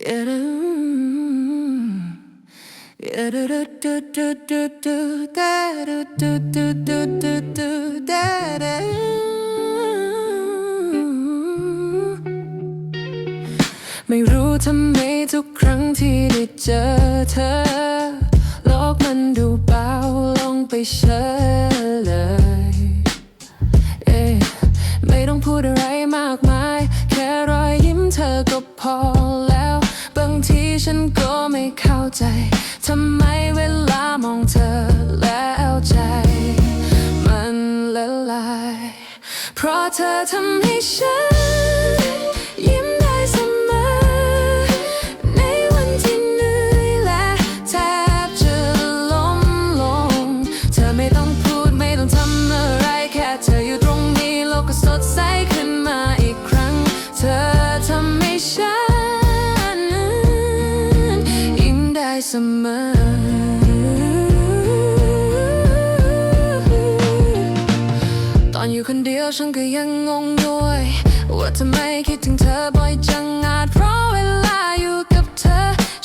ไม่รู้ทำไมทุกครั้งที่ได้เจอเธอ โลกมันดูเบาลงไปเฉยเลยเอ๊ไม่ต้องพูดอะไรมากมาย แค่รอยยิ้มเธอก็พอ ฉันก็ไม่เข้าใจ ทำไมเวลามองเธอแล้วใจ มันละลาย เพราะเธอทำให้ฉัน เสมอ ตอนอยู่คนเดียวฉันก็ยังงงด้วย ว่าทำไมคิดถึงเธอบ่อยจังอาจเพราะเวลาอยู่กับเธอ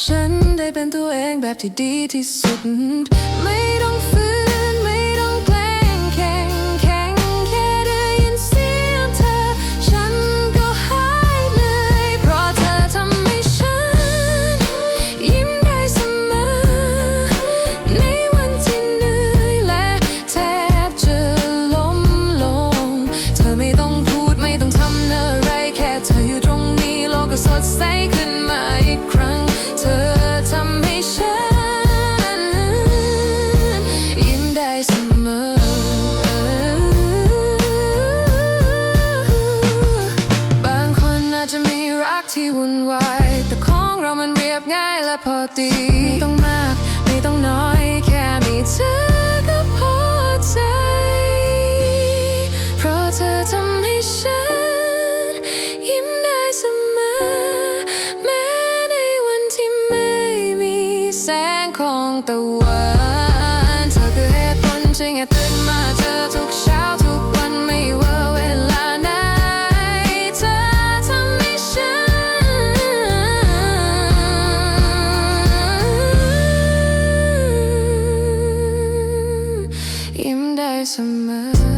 ฉันได้เป็นตัวเองแบบที่ดีที่สุด ไม่ต้อง ใสขึ้นมาอีกครั้ง เธอทำให้ฉัน ยิ้มได้เสมอ บางคนอาจจะมีรักที่วุ่นวาย แต่ของเรามันเรียบง่ายและพอดีไม่ต้องมากไม่ต้องน้อยแค่มีเธอ งของตะวันเธอคือเหตุผลจริงตื่นมาเจอทุกเช้าทุกวันไม่ว่าเวลาไหนเธอทำให้ฉัน ยิ้มได้เสมอ